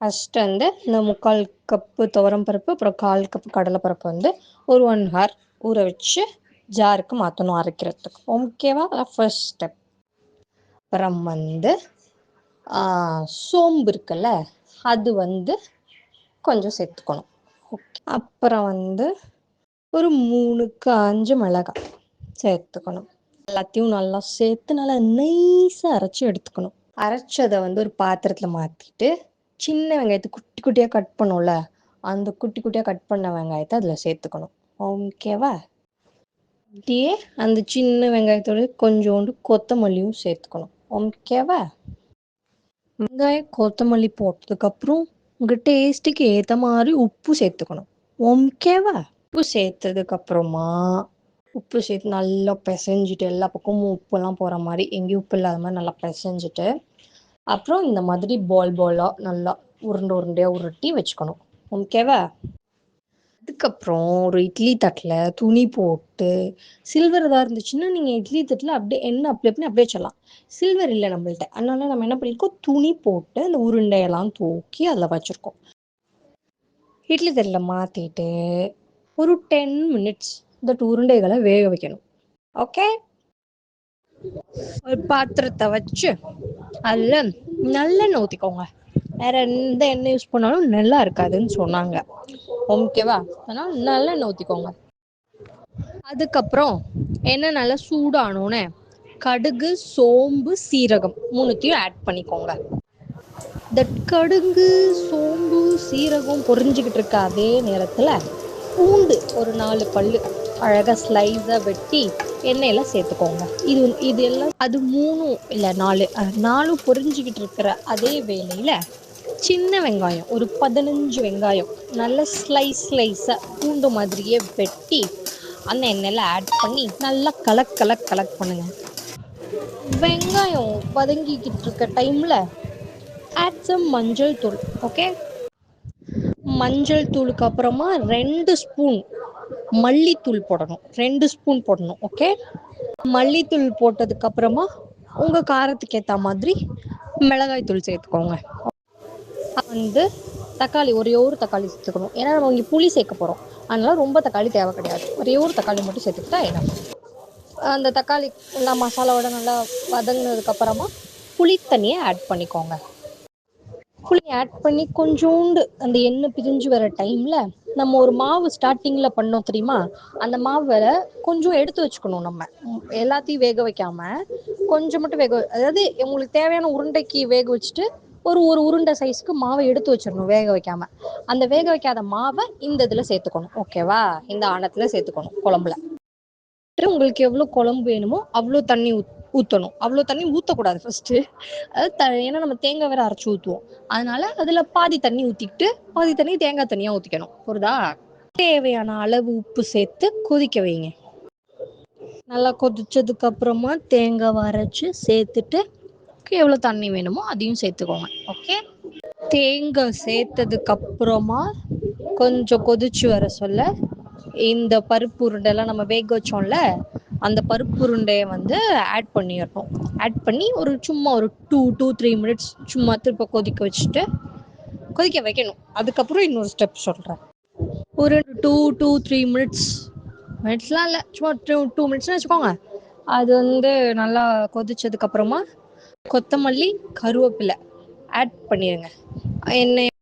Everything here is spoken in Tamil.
ஃபஸ்ட்டு வந்து இந்த முக்கால் கப்பு துவரம் பருப்பு அப்புறம் கால் கப்பு கடலைப்பருப்பு வந்து ஒரு ஒன் ஹவர் ஊற வச்சு ஜாருக்கு மாற்றணும் அரைக்கிறதுக்கு. ஓகேவா ஃபர்ஸ்ட் ஸ்டெப் அப்புறம் வந்து சோம்பு இருக்குல்ல அது வந்து கொஞ்சம் சேர்த்துக்கணும். ஓகே அப்புறம் வந்து ஒரு மூணு அஞ்சு மிளகாய் சேர்த்துக்கணும். எல்லாத்தையும் நல்லா சேர்த்து நல்லா நைஸாக அரைச்சி எடுத்துக்கணும். அரைச்சதை வந்து ஒரு பாத்திரத்தில் மாற்றிட்டு சின்ன வெங்காயத்தை குட்டி குட்டியாக கட் பண்ணோம்ல அந்த குட்டி குட்டியாக கட் பண்ண வெங்காயத்தை அதில் சேர்த்துக்கணும். ஓகேவா அப்படியே அந்த சின்ன வெங்காயத்தோட கொஞ்சோண்டு கொத்தமல்லியும் சேர்த்துக்கணும். ஓகேவா வெங்காயம் கொத்தமல்லி போட்டதுக்கப்புறம் உங்கள் டேஸ்ட்டுக்கு ஏற்ற மாதிரி உப்பு சேர்த்துக்கணும். ஓகேவா உப்பு சேர்த்ததுக்கப்புறமா உப்பு சேர்த்து நல்லா பிசைஞ்சிட்டு எல்லா பக்கமும் உப்புலாம் போகிற மாதிரி எங்கேயும் உப்பு இல்லாத மாதிரி நல்லா பிசைஞ்சிட்டு அப்புறம் இந்த மாதிரி பால் பாலாக நல்லா உருண்டை உருண்டையாக உருட்டி வச்சுக்கணும். ஓகேவா அதுக்கப்புறம் ஒரு இட்லி தட்டில் துணி போட்டு சில்வர் ஏதாவது இருந்துச்சுன்னா நீங்கள் இட்லி தட்டில் அப்படியே எண்ணெய் அப்ளை பண்ணி அப்படியே வச்சிடலாம். சில்வர் இல்லை நம்மள்ட்ட. அதனால நம்ம என்ன பண்ணியிருக்கோம் துணி போட்டு அந்த உருண்டையெல்லாம் தூக்கி அதில் வச்சுருக்கோம். இட்லி தட்டில் மாற்றிட்டு ஒரு டென் மினிட்ஸ் இந்த உருண்டைகளை வேக வைக்கணும். ஓகே ஒரு பாத்திரத்தை வச்சு அதில் நல்லெண்ணெய் ஊற்றிக்கோங்க வேற எந்த எண்ணெய் யூஸ் பண்ணாலும் நல்லா இருக்காதுன்னு சொன்னாங்க. ஓகேவா அதனால் நல்லெண்ணெய் ஊற்றிக்கோங்க அதுக்கப்புறம் எண்ணெய் நல்லா சூடானோன்னே கடுகு சோம்பு சீரகம் மூணுத்தையும் ஆட் பண்ணிக்கோங்க. தட் கடுகு சோம்பு சீரகம் பொரிஞ்சுக்கிட்டு இருக்க அதே நேரத்தில் பூண்டு ஒரு நாலு பல்லு அழகாக ஸ்லைஸாக வெட்டி எண்ணெயெல்லாம் சேர்த்துக்கோங்க. இது இது எல்லாம் அது மூணும் இல்லை நாலு நாலும் பொரிஞ்சுக்கிட்டு இருக்கிற அதே வேலையில் சின்ன வெங்காயம் ஒரு பதினஞ்சு வெங்காயம் நல்ல ஸ்லைஸ் ஸ்லைஸாக பூண்டு மாதிரியே வெட்டி அந்த எண்ணெயில் ஆட் பண்ணி நல்லா கலக் கலக் கலக் பண்ணுங்கள் வெங்காயம் வதங்கிக்கிட்டு இருக்க டைமில் ஆட் சம் மஞ்சள் தூள் ஓகே மஞ்சள் தூளுக்கு அப்புறமா ரெண்டு ஸ்பூன் மல்லித்தூள் போடணும். ரெண்டு ஸ்பூன் போடணும் ஓகே மல்லித்தூள் போட்டதுக்கு அப்புறமா உங்க காரத்துக்கு ஏற்ற மாதிரி மிளகாய் தூள் சேர்த்துக்கோங்க. வந்து தக்காளி ஒரே ஒரு தக்காளி சேர்த்துக்கணும். ஏன்னா நம்ம இங்கே புளி சேர்க்க போகிறோம் அதனால ரொம்ப தக்காளி தேவை கிடையாது. ஒரே ஒரு தக்காளி மட்டும் சேர்த்துக்கிட்டா என்ன அந்த தக்காளி நல்லா மசாலாவோட நல்லா வதங்கினதுக்கு அப்புறமா புளி தண்ணியை ஆட் பண்ணிக்கோங்க. புளி ஆட் பண்ணி கொஞ்சோண்டு அந்த எண்ணெய் பிரிஞ்சு வர டைமில் நம்ம ஒரு மாவு ஸ்டார்டிங்கில் பண்ணோம் தெரியுமா? அந்த மாவை கொஞ்சம் எடுத்து வச்சுக்கணும் நம்ம. எல்லாத்தையும் வேக வைக்காம கொஞ்சம் மட்டும் வேக அதாவது உங்களுக்கு தேவையான உருண்டைக்கு வேக வச்சுட்டு ஒரு ஒரு உருண்டை சைஸ்க்கு மாவை எடுத்து வச்சிடணும் வேக வைக்காம. அந்த வேக வைக்காத மாவை இந்த இதில் சேர்த்துக்கணும். ஓகேவா இந்த ஆணத்தில் சேர்த்துக்கணும் குழம்புல. உங்களுக்கு எவ்வளோ குழம்பு வேணுமோ அவ்வளோ தண்ணி ஊத் ஊற்றணும் அவ்வளோ தண்ணி ஊற்றக்கூடாது ஃபஸ்ட்டு அது த ஏன்னா நம்ம தேங்காய் வேற அரைச்சி ஊற்றுவோம் அதனால அதில் பாதி தண்ணி ஊற்றிக்கிட்டு பாதி தண்ணி தேங்காய் தண்ணியாக ஊற்றிக்கணும் புரியுதா? தேவையான அளவு உப்பு சேர்த்து கொதிக்க வைங்க. நல்லா கொதிச்சதுக்கு அப்புறமா தேங்காய் அரைச்சி சேர்த்துட்டு எவ்வளோ தண்ணி வேணுமோ அதையும் சேர்த்துக்கோங்க. ஓகே தேங்காய் சேர்த்ததுக்கு அப்புறமா கொஞ்சம் கொதிச்சு வர சொல்ல இந்த பருப்பு உருண்டெல்லாம் நம்ம வேக வச்சோம்ல அந்த பருப்பு உருண்டையை வந்து ஆட் பண்ணிடணும். ஆட் பண்ணி ஒரு சும்மா ஒரு டூ டூ த்ரீ மினிட்ஸ் சும்மா திருப்ப கொதிக்க வச்சுட்டு கொதிக்க வைக்கணும். அதுக்கப்புறம் இன்னொரு ஸ்டெப் சொல்கிறேன் ஒரு டூ டூ த்ரீ மினிட்ஸ் மினிட்ஸ்லாம் இல்லை. சும்மா டூ டூ மினிட்ஸ்னு வச்சுக்கோங்க. அது வந்து நல்லா கொதிச்சதுக்கப்புறமா கொத்தமல்லி கருவேப்பிலை ஆட் பண்ணிடுங்க. எண்ணெய்